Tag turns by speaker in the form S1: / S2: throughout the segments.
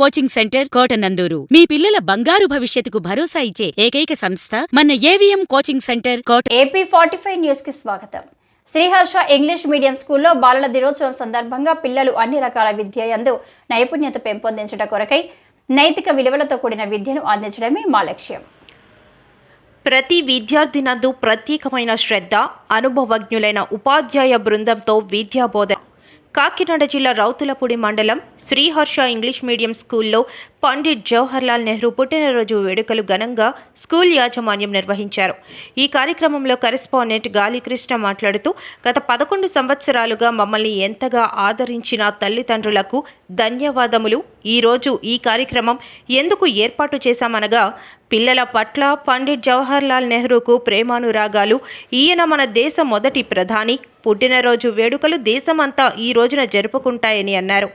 S1: Coaching centre Kotananduru. మీ పిల్లల బంగారు భవిష్యత్తుకు భరోసా ఇచ్చే ఏకైక సంస్థ మన AVM coaching centre Kota
S2: AP forty five న్యూస్కి స్వాగతం. శ్రీహర్ష ఇంగ్లీష్ మీడియం స్కూల్లో బాలల దినోత్సవం సందర్భంగా పిల్లలు అన్ని రకాల విద్య యందు నైపుణ్యత పెంపొందించట కొరకై నైతిక విలువలతో కూడిన విద్యను అందించడమే మా లక్ష్యం.
S3: ప్రతి విద్యార్థి నందు ప్రత్యేకమైన శ్రద్ధ అనుభవజ్ఞులైన ఉపాధ్యాయ బృందంతో విద్యాబోధన కాకినాడ జిల్లా రౌతులపూడి మండలం శ్రీహర్ష ఇంగ్లీష్ మీడియం స్కూల్లో పండిట్ జవహర్లాల్ నెహ్రూ పుట్టినరోజు వేడుకలు ఘనంగా స్కూల్ యాజమాన్యం నిర్వహించారు. ఈ కార్యక్రమంలో కరెస్పాండెంట్ గాలికృష్ణ మాట్లాడుతూ గత పదకొండు సంవత్సరాలుగా మమ్మల్ని ఎంతగా ఆదరించిన తల్లిదండ్రులకు ధన్యవాదములు. ఈరోజు ఈ కార్యక్రమం ఎందుకు ఏర్పాటు చేశామనగా పిల్లల పట్ల పండిట్ జవహర్లాల్ నెహ్రూకు ప్రేమానురాగాలు. ఈయన మన దేశ మొదటి ప్రధాని. పుట్టినరోజు వేడుకలు దేశమంతా ఈ రోజున జరుపుకుంటాయని అన్నారు.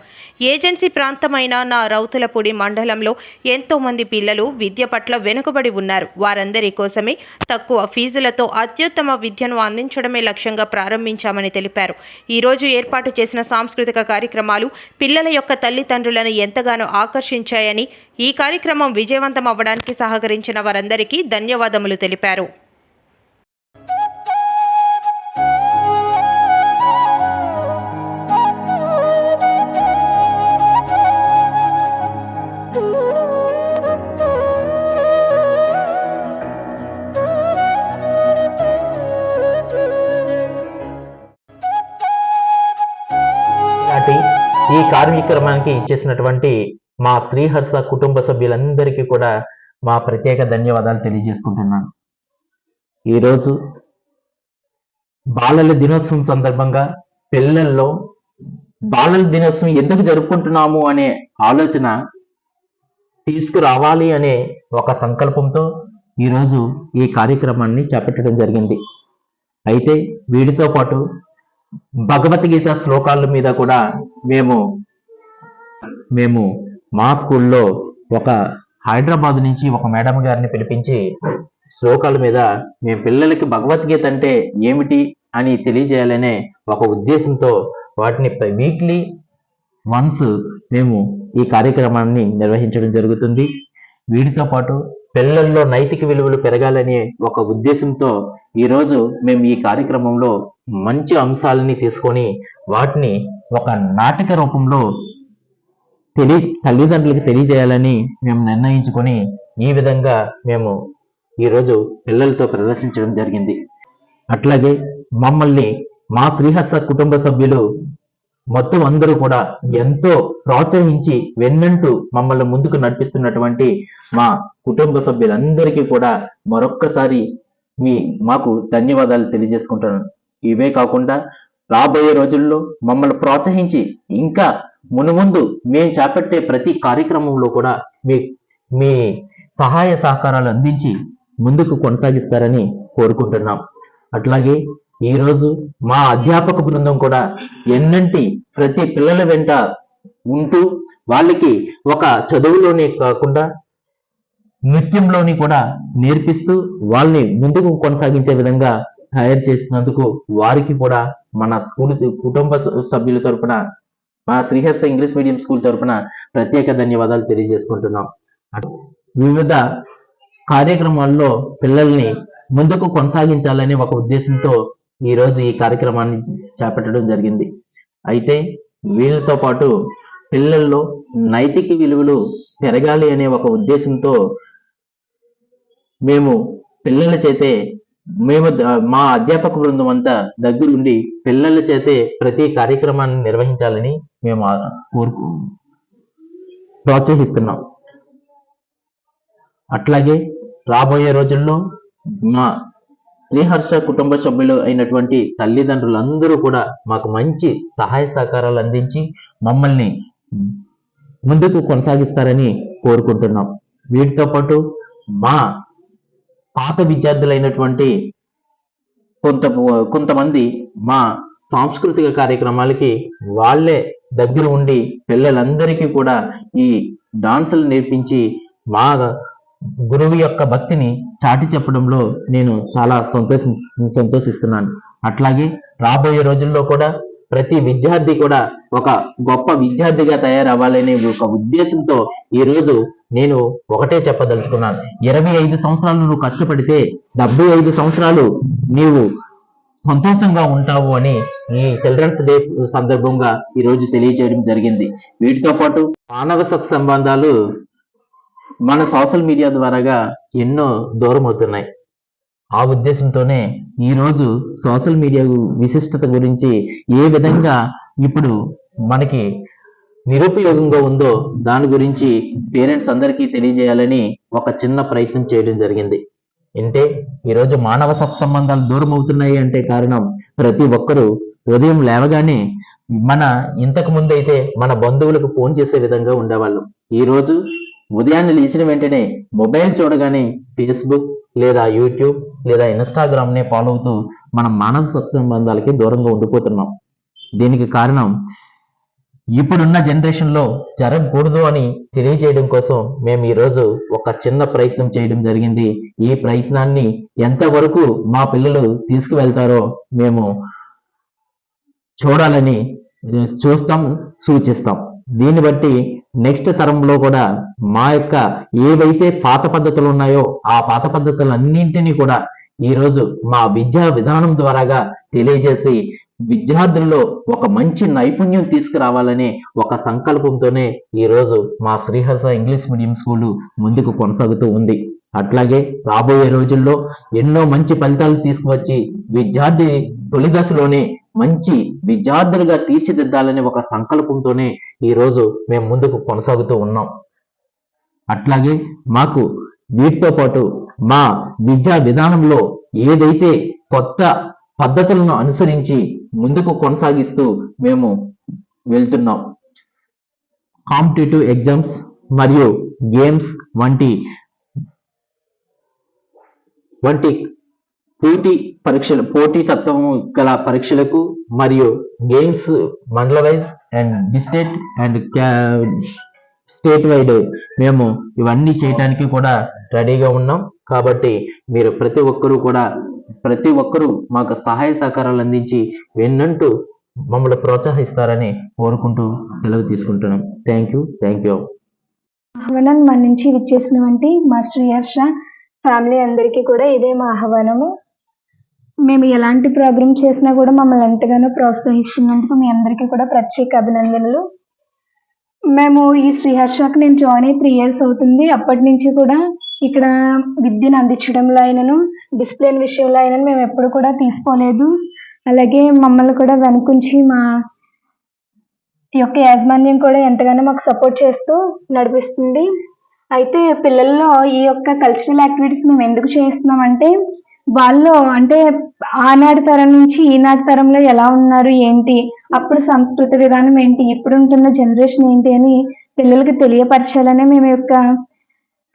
S3: ఏజెన్సీ ప్రాంతమైన నా రౌతులపూడి మండలంలో ఎంతోమంది పిల్లలు విద్య పట్ల వెనుకబడి ఉన్నారు. వారందరి కోసమే తక్కువ ఫీజులతో అత్యుత్తమ విద్యను అందించడమే లక్ష్యంగా ప్రారంభించామని తెలిపారు. ఈరోజు ఏర్పాటు చేసిన సాంస్కృతిక కార్యక్రమాలు పిల్లల యొక్క తల్లిదండ్రులను ఎంతగానో ఆకర్షించాయని ఈ కార్యక్రమం విజయవంతం అవ్వడానికి సహకరించిన వారందరికీ ధన్యవాదములు తెలిపారు.
S4: కార్యక్రమానికి ఇచ్చేసినటువంటి మా శ్రీహర్ష కుటుంబ సభ్యులందరికీ కూడా మా ప్రత్యేక ధన్యవాదాలు తెలియజేసుకుంటున్నాను. ఈరోజు బాలల దినోత్సవం సందర్భంగా పిల్లల్లో బాలల దినోత్సవం ఎందుకు జరుపుకుంటున్నాము అనే ఆలోచన తీసుకురావాలి అనే ఒక సంకల్పంతో ఈరోజు ఈ కార్యక్రమాన్ని చేపట్టడం జరిగింది. అయితే వీటితో పాటు భగవద్గీత శ్లోకాల మీద కూడా మేము మేము మా స్కూల్లో ఒక హైదరాబాద్ నుంచి ఒక మేడం గారిని పిలిపించి శ్లోకాల మీద మేము పిల్లలకి భగవద్గీత అంటే ఏమిటి అని తెలియజేయాలనే ఒక ఉద్దేశంతో వాటిని వీక్లీ వన్స్ మేము ఈ కార్యక్రమాన్ని నిర్వహించడం జరుగుతుంది. వీటితో పాటు పిల్లల్లో నైతిక విలువలు పెరగాలనే ఒక ఉద్దేశంతో ఈరోజు మేము ఈ కార్యక్రమంలో మంచి అంశాలని తీసుకొని వాటిని ఒక నాటక రూపంలో తెలియ తల్లిదండ్రులకు తెలియజేయాలని మేము నిర్ణయించుకొని ఈ విధంగా మేము ఈరోజు పిల్లలతో ప్రదర్శించడం జరిగింది. అట్లాగే మమ్మల్ని మా శ్రీహర్ష కుటుంబ సభ్యులు మొత్తం అందరూ కూడా ఎంతో ప్రోత్సహించి వెన్నంటూ మమ్మల్ని ముందుకు నడిపిస్తున్నటువంటి మా కుటుంబ సభ్యులందరికీ కూడా మరొక్కసారి మీ మాకు ధన్యవాదాలు తెలియజేసుకుంటాను ఇవే కాకుండా రాబోయే రోజుల్లో మమ్మల్ని ప్రోత్సహించి ఇంకా మునుముందు మేము చేపట్టే ప్రతి కార్యక్రమంలో కూడా మీ మీ సహాయ సహకారాలు అందించి ముందుకు కొనసాగిస్తారని కోరుకుంటున్నాం. అట్లాగే ఈరోజు మా అధ్యాపక బృందం కూడా ఎన్నంటి ప్రతి పిల్లల వెంట ఉంటూ వాళ్ళకి ఒక చదువులోనే కాకుండా నృత్యంలోని కూడా నేర్పిస్తూ వాళ్ళని ముందుకు కొనసాగించే విధంగా తయారు చేసినందుకు వారికి కూడా మన స్కూల్ కుటుంబ సభ్యుల తరపున మా శ్రీహర్ష ఇంగ్లీష్ మీడియం స్కూల్ తరఫున ప్రత్యేక ధన్యవాదాలు తెలియజేసుకుంటున్నాం. వివిధ కార్యక్రమాల్లో పిల్లల్ని ముందుకు కొనసాగించాలనే ఒక ఉద్దేశంతో ఈరోజు ఈ కార్యక్రమాన్ని చేపట్టడం జరిగింది. అయితే వీళ్ళతో పాటు పిల్లల్లో నైతిక విలువలు పెరగాలి అనే ఒక ఉద్దేశంతో మేము పిల్లల చేతే మేము మా అధ్యాపక బృందం అంతా దగ్గరుండి పిల్లల చేతే ప్రతి కార్యక్రమాన్ని నిర్వహించాలని మేము కోరుకు ప్రోత్సహిస్తున్నాం. అట్లాగే రాబోయే రోజుల్లో మా శ్రీహర్ష కుటుంబ సభ్యులు అయినటువంటి తల్లిదండ్రులందరూ కూడా మాకు మంచి సహాయ సహకారాలు అందించి మమ్మల్ని ముందుకు కొనసాగిస్తారని కోరుకుంటున్నాం. వీటితో పాటు మా పాత విద్యార్థులైనటువంటి కొంత కొంతమంది మా సాంస్కృతిక కార్యక్రమాలకి వాళ్ళే దగ్గర ఉండి పిల్లలందరికీ కూడా ఈ డాన్సులు నేర్పించి మా గురువు యొక్క భక్తిని చాటి చెప్పడంలో నేను చాలా సంతోషి సంతోషిస్తున్నాను. అట్లాగే రాబోయే రోజుల్లో కూడా ప్రతి విద్యార్థి కూడా ఒక గొప్ప విద్యార్థిగా తయారవ్వాలనే ఒక ఉద్దేశంతో ఈ రోజు నేను ఒకటే చెప్పదలుచుకున్నాను. ఇరవై ఐదు సంవత్సరాలు నువ్వు కష్టపడితే డెబ్బై ఐదు సంవత్సరాలు నీవు సంతోషంగా ఉంటావు అని ఈ చిల్డ్రన్స్ డే సందర్భంగా ఈ రోజు తెలియజేయడం జరిగింది. వీటితో పాటు మానవ సత్ సంబంధాలు మన సోషల్ మీడియా ద్వారాగా ఎన్నో దూరం అవుతున్నాయి ఆ ఉద్దేశంతోనే ఈ రోజు సోషల్ మీడియా విశిష్టత గురించి ఏ విధంగా ఇప్పుడు మనకి నిరుపయోగంగా ఉందో దాని గురించి పేరెంట్స్ అందరికీ తెలియజేయాలని ఒక చిన్న ప్రయత్నం చేయడం జరిగింది. అంటే ఈరోజు మానవ సత్సంబంధాలు దూరం అవుతున్నాయి అంటే కారణం ప్రతి ఒక్కరూ ఉదయం లేవగానే మన ఇంతకు ముందైతే మన బంధువులకు ఫోన్ చేసే విధంగా ఉండేవాళ్ళం. ఈ రోజు ఉదయాన్నే లేచిన వెంటనే మొబైల్ చూడగానే ఫేస్బుక్ లేదా యూట్యూబ్ లేదా ఇన్స్టాగ్రామ్నే ఫాలో అవుతూ మనం మానవ సత్సంబంధాలకి దూరంగా ఉండిపోతున్నాం. దీనికి కారణం ఇప్పుడున్న జనరేషన్లో జరగకూడదు అని తెలియజేయడం కోసం మేము ఈరోజు ఒక చిన్న ప్రయత్నం చేయడం జరిగింది. ఈ ప్రయత్నాన్ని ఎంతవరకు మా పిల్లలు తీసుకువెళ్తారో మేము చూడాలని చూస్తాం సూచిస్తాం. దీన్ని బట్టి నెక్స్ట్ తరంలో కూడా మా యొక్క ఏవైతే పాత పద్ధతులు ఉన్నాయో ఆ పాత పద్ధతులన్నింటినీ కూడా ఈరోజు మా విద్యా విధానం ద్వారాగా తెలియజేసి విద్యార్థుల్లో ఒక మంచి నైపుణ్యం తీసుకురావాలనే ఒక సంకల్పంతోనే ఈరోజు మా శ్రీహర్ష ఇంగ్లీష్ మీడియం స్కూలు ముందుకు కొనసాగుతూ ఉంది. అట్లాగే రాబోయే రోజుల్లో ఎన్నో మంచి ఫలితాలు తీసుకువచ్చి విద్యార్థి తొలి దశలోనే మంచి విద్యార్థులుగా తీర్చిదిద్దాలనే ఒక సంకల్పంతోనే ఈ రోజు మేము ముందుకు కొనసాగుతూ ఉన్నాం. అట్లాగే మాకు వీటితో పాటు మా విద్యా విధానంలో ఏదైతే కొత్త పద్ధతులను అనుసరించి ముందుకు కొనసాగిస్తూ మేము వెళ్తున్నాం. కాంపిటేటివ్ ఎగ్జామ్స్ మరియు గేమ్స్ వంటి వంటి పోటీ పరీక్షలు పోటీ తత్వము గల పరీక్షలకు మరియు games mandal wise and district and state wide మేము ఇవన్నీ చేయటానికి కూడా రెడీగా ఉన్నాం. కాబట్టి మీరు ప్రతి ఒక్కరూ కూడా ప్రతి ఒక్కరూ మాకు సహాయ సహకారాలు అందించి వెన్నంటూ మమ్మల్ని ప్రోత్సహిస్తారని కోరుకుంటూ సెలవు తీసుకుంటున్నాం. Thank you thank you.
S5: ఆహ్వానం మన నుంచి విచ్చేసినటువంటి మా శ్రీహర్ష ఫ్యామిలీ అందరికీ కూడా ఇదే మా ఆహ్వానము. మేము ఎలాంటి ప్రోగ్రామ్ చేసినా కూడా మమ్మల్ని ఎంతగానో ప్రోత్సహిస్తున్నందుకు మీ అందరికీ కూడా ప్రత్యేక అభినందనలు. మేము ఈ శ్రీహర్షకు నేను జాయిన్ అయ్యి త్రీ ఇయర్స్ అవుతుంది. అప్పటి నుంచి కూడా ఇక్కడ విద్యను అందించడంలో అయినను డిసిప్లిన్ విషయంలో అయినను మేము ఎప్పుడు కూడా తీసుకోలేదు. అలాగే మమ్మల్ని కూడా వెనుకుంచి మా ఈ యొక్క యాజమాన్యం కూడా ఎంతగానో మాకు సపోర్ట్ చేస్తూ నడిపిస్తుంది. అయితే పిల్లల్లో ఈ యొక్క కల్చరల్ యాక్టివిటీస్ మేము ఎందుకు చేస్తున్నామంటే అంటే వాళ్ళు అంటే ఆనాటి తరం నుంచి ఈనాటి తరంలో ఎలా ఉన్నారు ఏంటి అప్పుడు సంస్కృత విధానం ఏంటి ఇప్పుడు ఉంటున్న జనరేషన్ ఏంటి అని పిల్లలకి తెలియపరచాలనే మేము యొక్క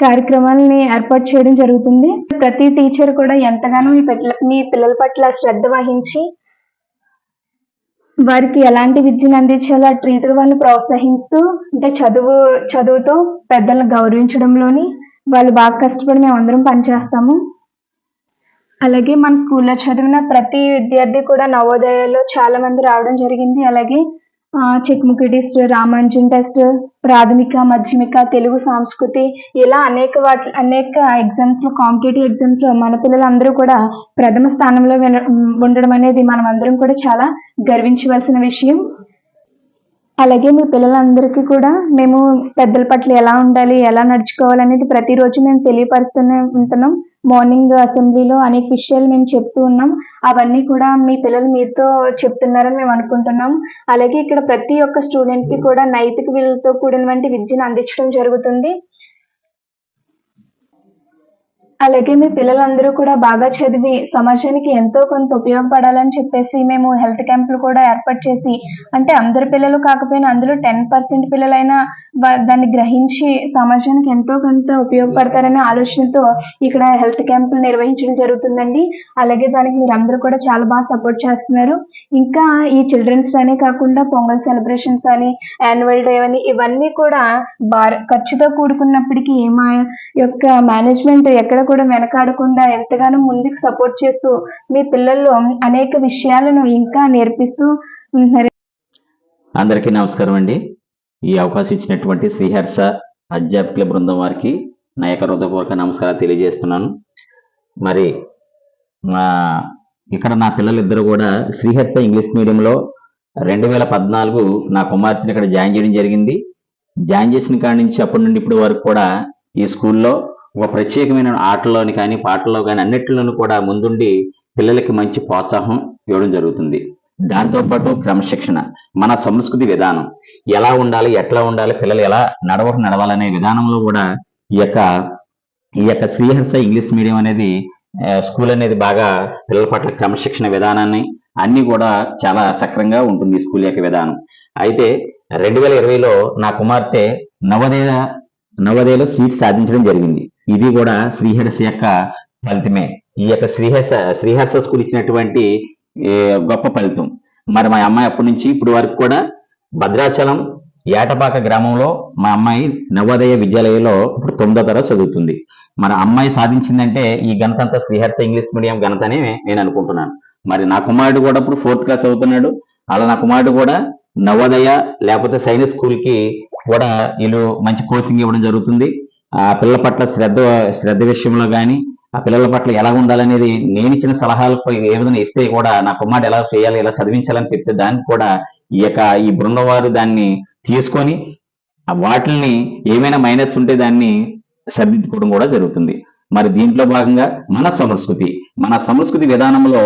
S5: కార్యక్రమాలని ఏర్పాటు చేయడం జరుగుతుంది. ప్రతి టీచర్ కూడా ఎంతగానో మీ పిల్ల మీ పిల్లల పట్ల శ్రద్ధ వహించి వారికి ఎలాంటి విద్యను అందించాలో ఆ రీతిగా వాళ్ళని ప్రోత్సహిస్తూ అంటే చదువు చదువుతో పెద్దలను గౌరవించడంలోని వాళ్ళు బాగా కష్టపడి మేము అందరం పనిచేస్తాము. అలాగే మన స్కూల్లో చదివిన ప్రతి విద్యార్థి కూడా నవోదయాలో చాలా మంది రావడం జరిగింది. అలాగే ఆ, టెస్ట్ రామాంజన్ టెస్ట్ ప్రాథమిక మధ్యమిక తెలుగు సంస్కృతి ఇలా అనేక వాటి అనేక ఎగ్జామ్స్లో కాంపిటేటివ్ ఎగ్జామ్స్లో మన పిల్లలందరూ కూడా ప్రథమ స్థానంలో ఉండడం అనేది మనం అందరం కూడా చాలా గర్వించవలసిన విషయం. అలాగే మీ పిల్లలందరికీ కూడా మేము పెద్దల పట్ల ఎలా ఉండాలి ఎలా నడుచుకోవాలి అనేది ప్రతిరోజు మేము తెలియపరుస్తూనే ఉంటున్నాం. మార్నింగ్ అసెంబ్లీలో అనేక విషయాలు మేము చెప్తూ ఉన్నాం. అవన్నీ కూడా మీ పిల్లలు మీతో చెప్తున్నారని మేము అనుకుంటున్నాం. అలాగే ఇక్కడ ప్రతి ఒక్క స్టూడెంట్కి కూడా నైతిక విలువతో కూడినటువంటి విద్యను అందించడం జరుగుతుంది. అలాగే మీ పిల్లలందరూ కూడా బాగా చదివి సమాజానికి ఎంతో కొంత ఉపయోగపడాలని చెప్పేసి మేము హెల్త్ క్యాంపులు కూడా ఏర్పాటు చేసి అంటే అందరి పిల్లలు కాకపోయినా అందులో టెన్ పర్సెంట్ పిల్లలైనా దాన్ని గ్రహించి సమాజానికి ఎంతో కొంత ఉపయోగపడతారనే ఆలోచనతో ఇక్కడ హెల్త్ క్యాంపులు నిర్వహించడం జరుగుతుందండి. అలాగే దానికి మీరు అందరూ కూడా చాలా బాగా సపోర్ట్ చేస్తున్నారు. ఇంకా ఈ చిల్డ్రన్స్ డేనే కాకుండా పొంగల్ సెలబ్రేషన్స్ అని యాన్యువల్ డే అని ఇవన్నీ కూడా భార ఖర్చుతో కూడుకున్నప్పటికీ మా యొక్క మేనేజ్మెంట్ ఎక్కడ కూడా వెనకాడకుండా ఎంతగానో ముందుకు సపోర్ట్ చేస్తూ మీ పిల్లల్లో అనేక విషయాలను ఇంకా నేర్పిస్తూ ఉంటున్నారు.
S6: అందరికీ నమస్కారం అండి ఈ అవకాశం ఇచ్చినటువంటి శ్రీహర్ష అధ్యాపకుల బృందం వారికి నా యొక్క హృదయపూర్వక నమస్కారాలు తెలియజేస్తున్నాను. మరి మా ఇక్కడ నా పిల్లలిద్దరు కూడా శ్రీహర్ష ఇంగ్లీష్ మీడియంలో రెండు వేల పద్నాలుగు నా కుమార్తెని ఇక్కడ జాయిన్ చేయడం జరిగింది. జాయిన్ చేసిన కాడి నుంచి అప్పటి నుండి ఇప్పటి వరకు కూడా ఈ స్కూల్లో ఒక ప్రత్యేకమైన ఆటల్లోని కానీ పాటల్లో కానీ అన్నిటిలోనూ కూడా ముందుండి పిల్లలకి మంచి ప్రోత్సాహం ఇవ్వడం జరుగుతుంది. దాంతోపాటు క్రమశిక్షణ మన సంస్కృతి విధానం. ఎలా ఉండాలి ఎట్లా ఉండాలి పిల్లలు ఎలా నడవక నడవాలనే విధానంలో కూడా ఈ యొక్క ఈ యొక్క శ్రీహర్ష ఇంగ్లీష్ మీడియం అనేది స్కూల్ అనేది బాగా పిల్లల పట్ల క్రమశిక్షణ విధానాన్ని అన్ని కూడా చాలా సక్రంగా ఉంటుంది స్కూల్ యొక్క విధానం. అయితే రెండు వేల ఇరవైలో నా కుమార్తె నవోదయ నవోదయలో సీట్ సాధించడం జరిగింది. ఇది కూడా శ్రీహర్ష యొక్క ఫలితమే. ఈ యొక్క శ్రీహర్ష శ్రీహర్ష స్కూల్ ఇచ్చినటువంటి గొప్ప ఫలితం. మరి మా అమ్మాయి అప్పటి నుంచి ఇప్పుడు వరకు కూడా భద్రాచలం ఏటపాక గ్రామంలో మా అమ్మాయి నవోదయ విద్యాలయంలో ఇప్పుడు తొమ్మిదో తరగతి చదువుతుంది. మరి అమ్మాయి సాధించిందంటే ఈ ఘనత అంతా శ్రీహర్ష ఇంగ్లీష్ మీడియం ఘనతనే నేను అనుకుంటున్నాను. మరి నా కుమారుడు కూడా ఇప్పుడు ఫోర్త్ క్లాస్ చదువుతున్నాడు. అలా నా కుమారుడు కూడా నవోదయ లేకపోతే సైనిక్ స్కూల్కి కూడా వీళ్ళు మంచి కోచింగ్ ఇవ్వడం జరుగుతుంది. ఆ పిల్లల పట్ల శ్రద్ధ శ్రద్ధ విషయంలో కానీ ఆ పిల్లల పట్ల ఎలా ఉండాలనేది నేను ఇచ్చిన సలహాలపై ఏ విధంగా ఇస్తే కూడా నా కుమారుడు ఎలా చేయాలి ఎలా చదివించాలని చెప్తే దానికి కూడా ఈ యొక్క ఈ బృందం వారు దాన్ని తీసుకొని వాటిని వాటిల్ని ఏమైనా మైనస్ ఉంటే దాన్ని సరిదిద్దుకోవడం కూడా జరుగుతుంది. మరి దీంట్లో భాగంగా మన సంస్కృతి మన సంస్కృతి విధానంలో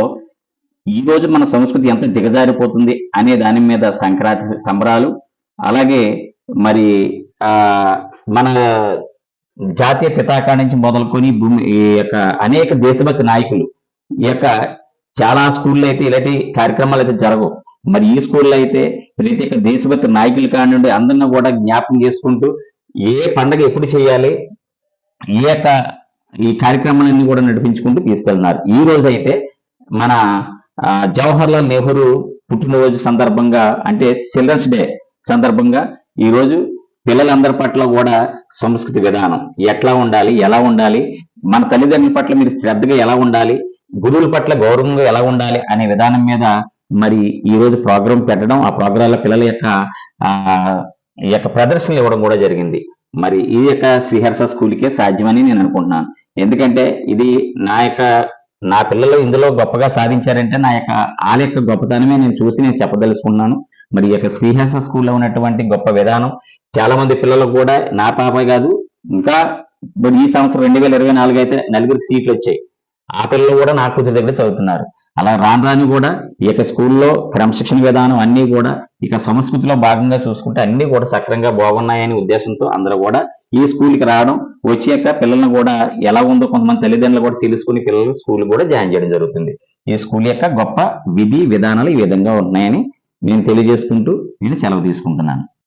S6: ఈ రోజు మన సంస్కృతి ఎంత దిగజారిపోతుంది అనే దాని మీద సంక్రాంతి సంబరాలు అలాగే మరి ఆ మన జాతీయ పితాకా నుంచి మొదలుకొని భూమి ఈ యొక్క అనేక దేశభక్తి నాయకులు ఈ యొక్క చాలా స్కూల్లో అయితే ఇలాంటి కార్యక్రమాలు అయితే జరగవు. మరి ఈ స్కూల్లో అయితే ప్రతి ఒక్క దేశభక్తి నాయకులు కానివ్వండి అందరిని కూడా జ్ఞాపకం చేసుకుంటూ ఏ పండగ ఎప్పుడు చేయాలి ఈ యొక్క ఈ కార్యక్రమాలన్నీ కూడా నడిపించుకుంటూ తీసుకెళ్తున్నారు. ఈ రోజు అయితే మన జవహర్లాల్ జవహర్ లాల్ నెహ్రూ పుట్టినరోజు సందర్భంగా అంటే చిల్డ్రన్స్ డే సందర్భంగా ఈ రోజు పిల్లలందరి పట్ల కూడా సంస్కృతి విధానం ఎట్లా ఉండాలి ఎలా ఉండాలి మన తల్లిదండ్రుల పట్ల మీరు శ్రద్ధగా ఎలా ఉండాలి గురువుల పట్ల గౌరవంగా ఎలా ఉండాలి అనే విధానం మీద మరి ఈ రోజు ప్రోగ్రాం పెట్టడం ఆ ప్రోగ్రాంలో పిల్లల యొక్క ఈ యొక్క ప్రదర్శనలు ఇవ్వడం కూడా జరిగింది. మరి ఈ యొక్క శ్రీహర్ష స్కూల్కే సాధ్యమని నేను అనుకుంటున్నాను. ఎందుకంటే ఇది నా యొక్క నా పిల్లలు ఇందులో గొప్పగా సాధించారంటే నా యొక్క వాళ్ళ యొక్క గొప్పతనమే నేను చూసి నేను చెప్పదలుచుకున్నాను. మరి ఈ యొక్క శ్రీహర్ష స్కూల్లో ఉన్నటువంటి గొప్ప విధానం చాలా మంది పిల్లలకు కూడా నా పాపే కాదు. ఇంకా ఇప్పుడు ఈ సంవత్సరం రెండు వేల ఇరవై నాలుగు అయితే నలుగురికి సీట్లు వచ్చాయి. ఆ పిల్లలు కూడా నా కూతురు దగ్గర చదువుతున్నారు. అలా రాను రాను కూడా ఈ యొక్క స్కూల్లో క్రమశిక్షణ విధానం అన్నీ కూడా ఇక సంస్కృతిలో భాగంగా చూసుకుంటే అన్ని కూడా సక్రంగా బాగున్నాయనే ఉద్దేశంతో అందరూ కూడా ఈ స్కూల్కి రావడం వచ్చాక పిల్లల్ని కూడా ఎలా ఉందో కొంతమంది తల్లిదండ్రులు కూడా తెలుసుకుని పిల్లలు స్కూల్ కూడా జాయిన్ చేయడం జరుగుతుంది. ఈ స్కూల్ యొక్క గొప్ప విధి విధానాలు ఈ విధంగా ఉన్నాయని నేను తెలియజేసుకుంటూ నేను సెలవు తీసుకుంటున్నాను.